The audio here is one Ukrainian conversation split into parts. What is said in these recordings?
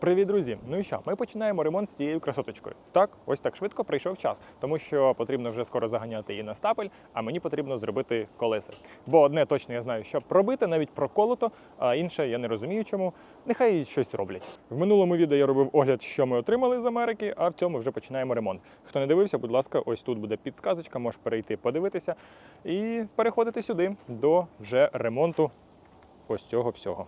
Привіт, друзі! Ну і що? Ми починаємо ремонт з цією красоточкою. Так, ось так швидко прийшов час, тому що потрібно вже скоро заганяти її на стапель, а мені потрібно зробити колеса. Бо одне точно я знаю, що пробите, навіть проколото, а інше я не розумію, чому. Нехай щось роблять. В минулому відео я робив огляд, що ми отримали з Америки, а в цьому вже починаємо ремонт. Хто не дивився, будь ласка, ось тут буде підсказочка, можеш перейти подивитися і переходити сюди до вже ремонту ось цього всього.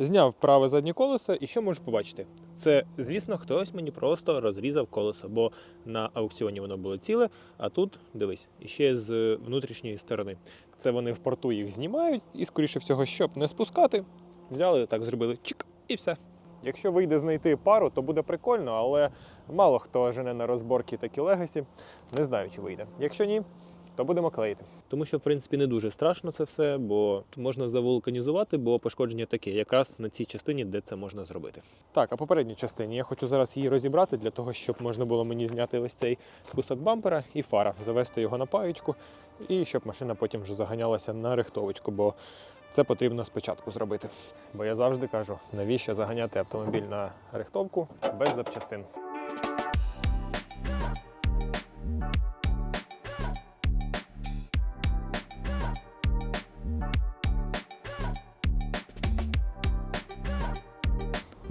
Зняв праве заднє колесо, і що можеш побачити? Це, звісно, хтось мені просто розрізав колесо, бо на аукціоні воно було ціле, а тут дивись, іще з внутрішньої сторони. Це вони в порту їх знімають, і, скоріше всього, щоб не спускати, взяли так, зробили чик і все. Якщо вийде знайти пару, то буде прикольно, але мало хто жене на розборки такі легасі. Не знаю, чи вийде. Якщо ні, то будемо клеїти. Тому що, в принципі, не дуже страшно це все, бо можна завулканізувати, бо пошкодження таке, якраз на цій частині, де це можна зробити. Так, а попередній частині я хочу зараз її розібрати для того, щоб можна було мені зняти ось цей кусок бампера і фара, завести його на паєчку, і щоб машина потім вже заганялася на рихтовочку, бо це потрібно спочатку зробити. Бо я завжди кажу, навіщо заганяти автомобіль на рихтовку без запчастин.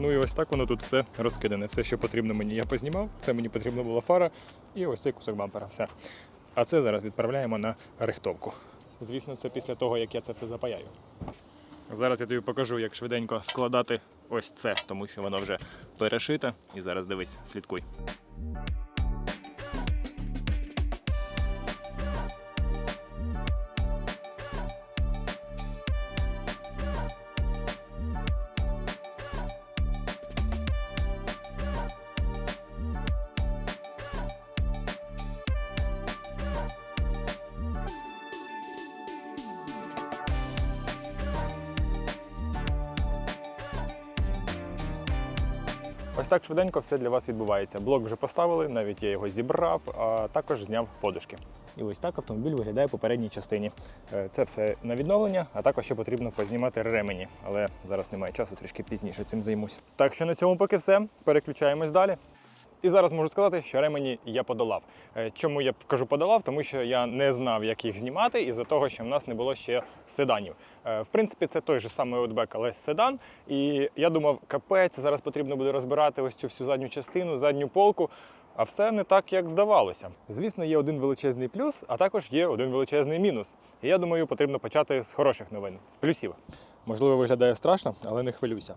Ну і ось так воно тут все розкидане. Все, що потрібно мені, я познімав. Це мені потрібна була фара і ось цей кусок бампера. Все. А це зараз відправляємо на рихтовку. Звісно, це після того, як я це все запаяю. Зараз я тобі покажу, як швиденько складати ось це, тому що воно вже перешите. І зараз дивись, слідкуй. Ось так швиденько все для вас відбувається. Блок вже поставили, навіть я його зібрав, а також зняв подушки. І ось так автомобіль виглядає в попередній частині. Е, Це все на відновлення, а також ще потрібно познімати ремені. Але зараз немає часу, трішки пізніше цим займусь. Так що на цьому поки все. Переключаємось далі. І зараз можу сказати, що ремені я подолав. Е, Чому я кажу подолав? Тому що я не знав, як їх знімати, із-за того, що в нас не було ще седанів. Е, В принципі, це той же самий Outback, але седан. І я думав, капець, зараз потрібно буде розбирати ось цю всю задню частину, задню полку. А все не так, як здавалося. Звісно, є один величезний плюс, а також є один величезний мінус. І я думаю, потрібно почати з хороших новин, з плюсів. Можливо, виглядає страшно, але не хвилюйся.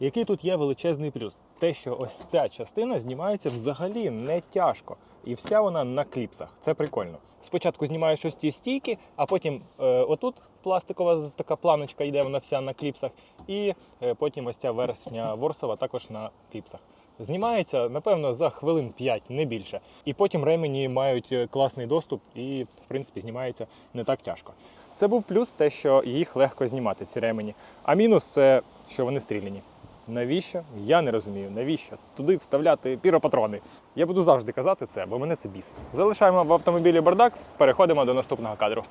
Який тут є величезний плюс? Те, що ось ця частина знімається взагалі не тяжко. І вся вона на кліпсах. Це прикольно. Спочатку знімаєш ось ці стійки, а потім е, отут пластикова така планочка йде, вона вся на кліпсах, і е, потім ось ця верхня ворсова також на кліпсах. Знімається, напевно, за хвилин 5, не більше. І потім ремені мають е, класний доступ і, в принципі, знімається не так тяжко. Це був плюс, те, що їх легко знімати, ці ремені. А мінус це, що вони стріляні. Навіщо? Я не розумію. Навіщо туди вставляти піропатрони? Я буду завжди казати це, бо мене це бісить. Залишаємо в автомобілі бардак, переходимо до наступного кадру.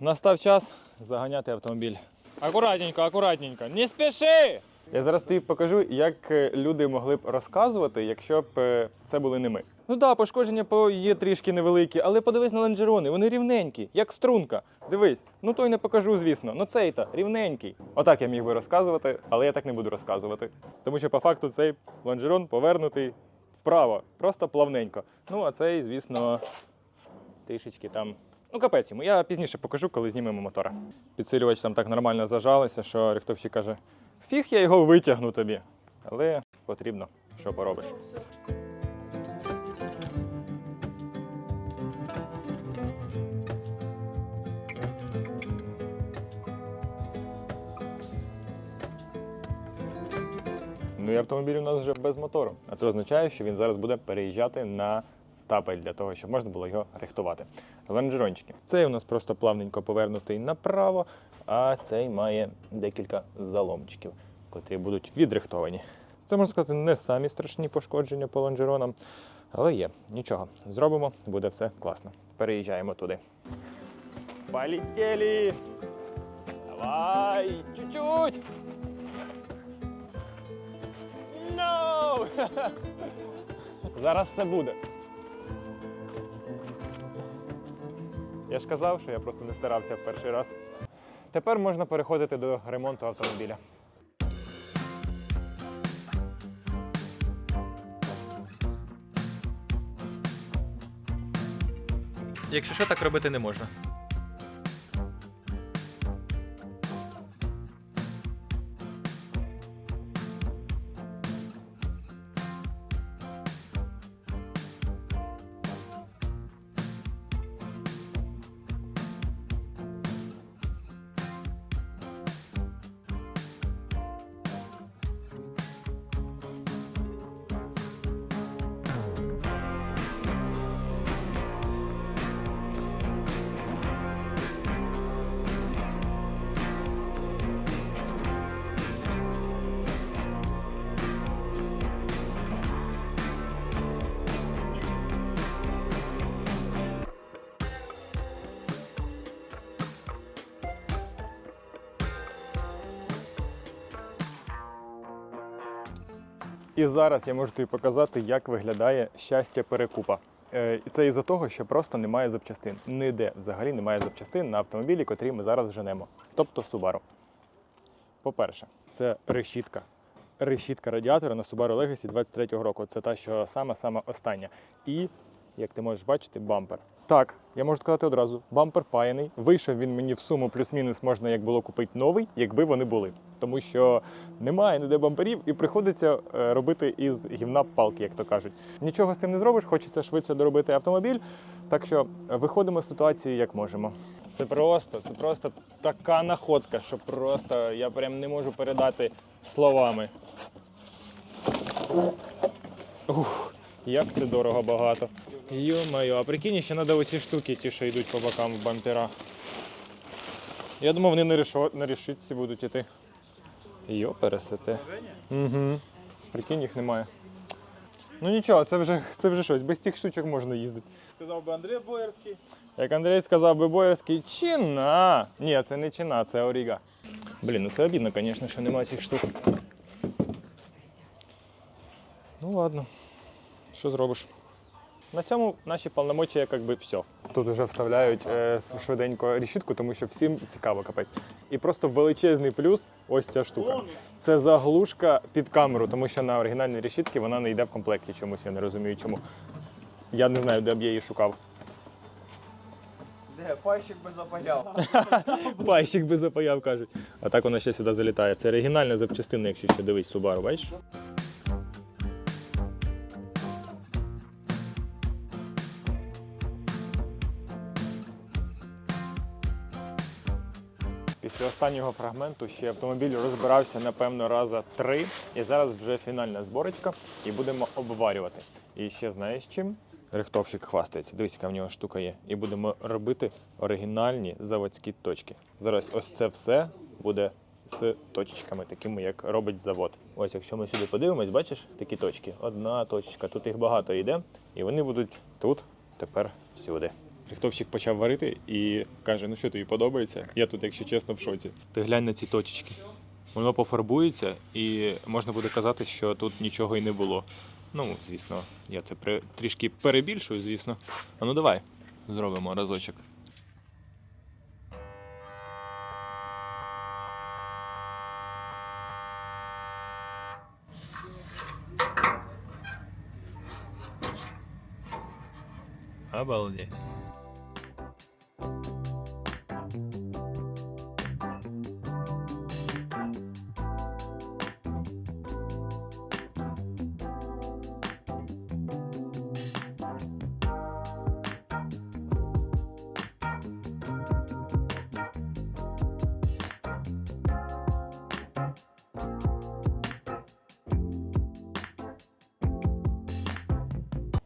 Настав час заганяти автомобіль. Акуратненько, акуратненько. Не спіши! Я зараз тобі покажу, як е, люди могли б розказувати, якщо б е, це були не ми. Ну так, пошкодження по є трішки невеликі, але подивись на лонжерони, вони рівненькі, як струнка. Дивись, ну той не покажу, звісно. Ну цей та рівненький. Отак я міг би розказувати, але я так не буду розказувати. Тому що по факту цей лонжерон повернутий вправо, просто плавненько. Ну а цей, звісно, трішечки там. Ну, капець йому. Я пізніше покажу, коли знімемо мотора. Підсилювач там так нормально зажалися, що рихтовщик каже: фіг я його витягну тобі. Але потрібно, що поробиш. Ну і автомобіль у нас вже без мотору. А це означає, що він зараз буде переїжджати на стапель для того, щоб можна було його рихтувати. Лонжерончики. Цей у нас просто плавненько повернутий направо, а цей має декілька заломчиків, котрі будуть відрихтовані. Це можна сказати не самі страшні пошкодження по лонжеронам, але є. Нічого, зробимо, буде все класно. Переїжджаємо туди. Полетели! Давай, чуть-чуть! Зараз все буде. Я ж казав, що я просто не старався в перший раз. Тепер можна переходити до ремонту автомобіля. Якщо що, так робити не можна. І зараз я можу тобі показати, як виглядає щастя перекупа. Е, І це із-за того, що просто немає запчастин. Ніде взагалі немає запчастин на автомобілі, котрі ми зараз женемо. Тобто Subaru. По-перше, це решітка. Решітка радіатора на Subaru Legacy 23-го року. Це та, що саме-саме остання. І, як ти можеш бачити, бампер. Так, я можу сказати одразу: бампер паяний. Вийшов він мені в суму плюс-мінус можна як було купити новий, якби вони були. Тому що немає ніде бамперів, і приходиться е, робити із гівна палки, як то кажуть. Нічого з цим не зробиш, хочеться швидше доробити автомобіль. Так що е, виходимо з ситуації як можемо. Це просто, це просто така находка, що просто я прям не можу передати словами. Ух, як це дорого багато. Йо-моє, а прикинь, ще треба оці штуки, ті, що йдуть по бокам в бампера. Я думав, вони на, решітці будуть іти. Йо, пересете. Угу. Прикинь, їх немає. Ну нічого, це вже, це вже щось. Без цих штучок можна їздити. Сказав би Андрій Боярський. Як Андрій сказав би боярський, чина. Ні, це не чина, це оріга. Блін, ну це обідно, звісно, що немає цих штук. Ну ладно, що зробиш? На цьому наші повномочия як би все. Тут вже вставляють е, швиденько рішітку, тому що всім цікаво капець. І просто величезний плюс ось ця штука. Це заглушка під камеру, тому що на оригінальній решітці вона не йде в комплекті чомусь, я не розумію чому. Я не знаю, де б я її шукав. Де пайщик би запаяв. Пайщик би запаяв, кажуть. А так вона ще сюди залітає. Це оригінальна запчастина, якщо що дивись Subaru, бачиш? Після останнього фрагменту ще автомобіль розбирався, напевно, раза три. І зараз вже фінальна зборочка і будемо обварювати. І ще знаєш чим? Рихтовщик хвастається. Дивись, яка в нього штука є. І будемо робити оригінальні заводські точки. Зараз ось це все буде з точечками, такими, як робить завод. Ось, якщо ми сюди подивимось, бачиш такі точки. Одна точка. Тут їх багато йде, і вони будуть тут тепер всюди. Рихтовщик почав варити і каже: ну що тобі подобається? Я тут, якщо чесно, в шоці. Ти глянь на ці точечки. Воно пофарбується, і можна буде казати, що тут нічого і не було. Ну, звісно, я це при... трішки перебільшую, звісно. А ну давай зробимо разочок. Обалдеть.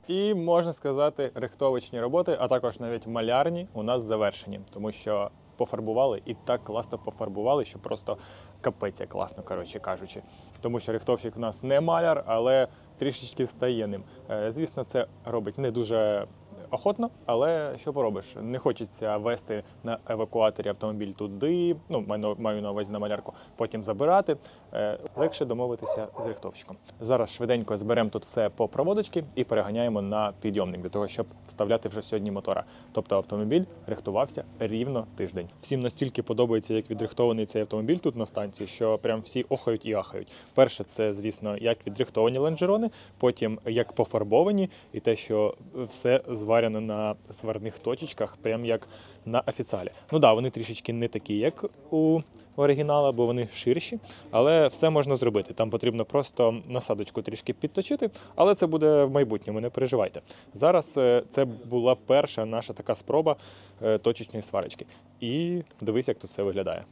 І можна сказати, рихтовочні роботи, а також навіть малярні у нас завершені, тому що пофарбували і так класно пофарбували, що просто капець як класно, коротше кажучи. Тому що рихтовщик у нас не маляр, але трішечки стає ним. Е, Звісно, це робить не дуже охотно, але що поробиш? Не хочеться вести на евакуаторі автомобіль туди, ну маю на- увазі на малярку, потім забирати. Е, Легше домовитися з рихтовщиком. Зараз швиденько зберемо тут все по проводочки і переганяємо на підйомник для того, щоб вставляти вже сьогодні мотора. Тобто автомобіль рихтувався рівно тиждень. Всім настільки подобається, як відрихтований цей автомобіль тут на станції, що прям всі охають і ахають. Перше, це звісно, як відрихтовані лонжерони, потім як пофарбовані, і те, що все зварено на сварних точечках, прям як на офіціалі. Ну да, вони трішечки не такі, як у оригінала, бо вони ширші, але все можна зробити. Там потрібно просто насадочку трішки підточити, але це буде в майбутньому, не переживайте. Зараз е, це була перша наша така спроба е, точечної сварочки. І дивись, як тут все виглядає.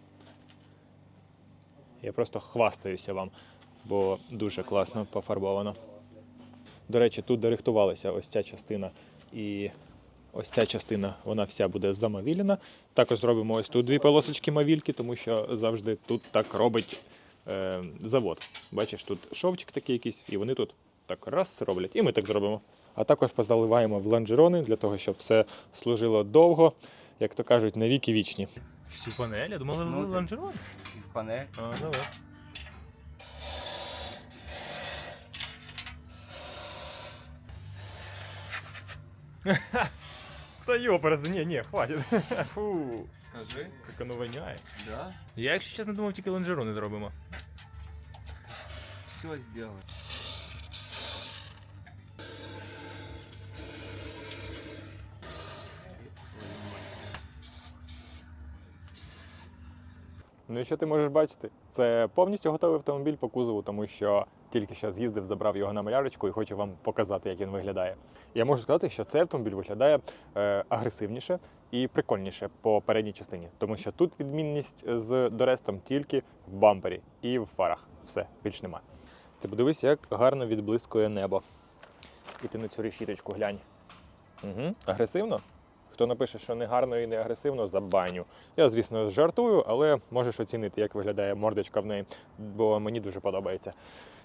Я просто хвастаюся вам, бо дуже класно пофарбовано. До речі, тут дорихтувалася ось ця частина і ось ця частина, вона вся буде замавілена. Також зробимо ось тут дві полосочки мавільки, тому що завжди тут так робить е, завод. Бачиш, тут шовчик такий якийсь, і вони тут так раз роблять, і ми так зробимо. А також позаливаємо в лонжерони для того, щоб все служило довго, як то кажуть, на віки вічні. Всю панель, я думали, Ну, лонжерон. І в панель. А, давай. Та йоперс, ні, ні, хватить. Фу, Скажи. як воно воняє. Да? Я, якщо чесно, думав, тільки лонжерони зробимо. Все сделай. Ну і що ти можеш бачити? Це повністю готовий автомобіль по кузову, тому що тільки що з'їздив, забрав його на малярочку і хочу вам показати, як він виглядає. Я можу сказати, що цей автомобіль виглядає е, агресивніше і прикольніше по передній частині, тому що тут відмінність з Дорестом тільки в бампері і в фарах. Все, більш нема. Ти подивись, як гарно відблискує небо. І ти на цю решіточку глянь. Угу. Агресивно? Хто напише, що не гарно і не агресивно, забаню. Я, звісно, жартую, але можеш оцінити, як виглядає мордочка в неї, бо мені дуже подобається.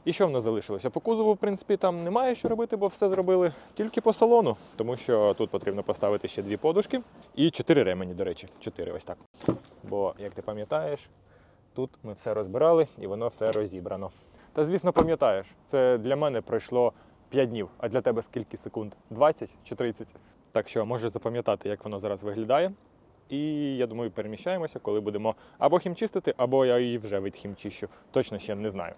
І що в нас залишилося? По кузову, в принципі, там немає що робити, бо все зробили тільки по салону, тому що тут потрібно поставити ще дві подушки і чотири ремені, до речі, чотири ось так. Бо, як ти пам'ятаєш, тут ми все розбирали і воно все розібрано. Та, звісно, пам'ятаєш, це для мене пройшло 5 днів, а для тебе скільки секунд? 20 чи 30? Так що можеш запам'ятати, як воно зараз виглядає. І я думаю, переміщаємося, коли будемо або хімчистити, або я її вже відхімчищу. Точно ще не знаю.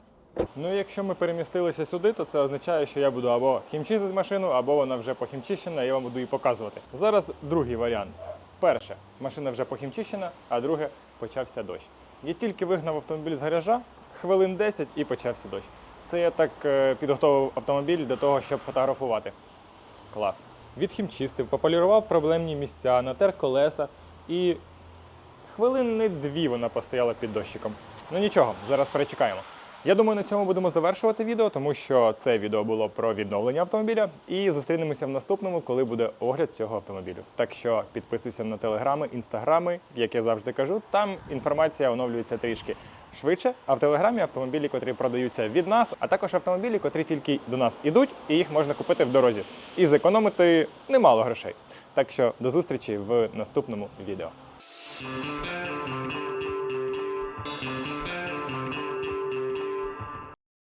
Ну, якщо ми перемістилися сюди, то це означає, що я буду або хімчистити машину, або вона вже похімчищена, я вам буду її показувати. Зараз другий варіант. Перше, машина вже похімчищена, а друге почався дощ. Я тільки вигнав автомобіль з гаража, хвилин 10 і почався дощ. Це я так е, підготовив автомобіль для того, щоб фотографувати. Клас. Відхімчистив, пополірував проблемні місця, натер колеса і хвилини дві вона постояла під дощиком. Ну нічого, зараз перечекаємо. Я думаю, на цьому будемо завершувати відео, тому що це відео було про відновлення автомобіля. І зустрінемося в наступному, коли буде огляд цього автомобілю. Так що підписуйся на телеграми, інстаграми, як я завжди кажу. Там інформація оновлюється трішки швидше. А в телеграмі автомобілі, котрі продаються від нас, а також автомобілі, котрі тільки до нас ідуть, і їх можна купити в дорозі і зекономити немало грошей. Так що до зустрічі в наступному відео.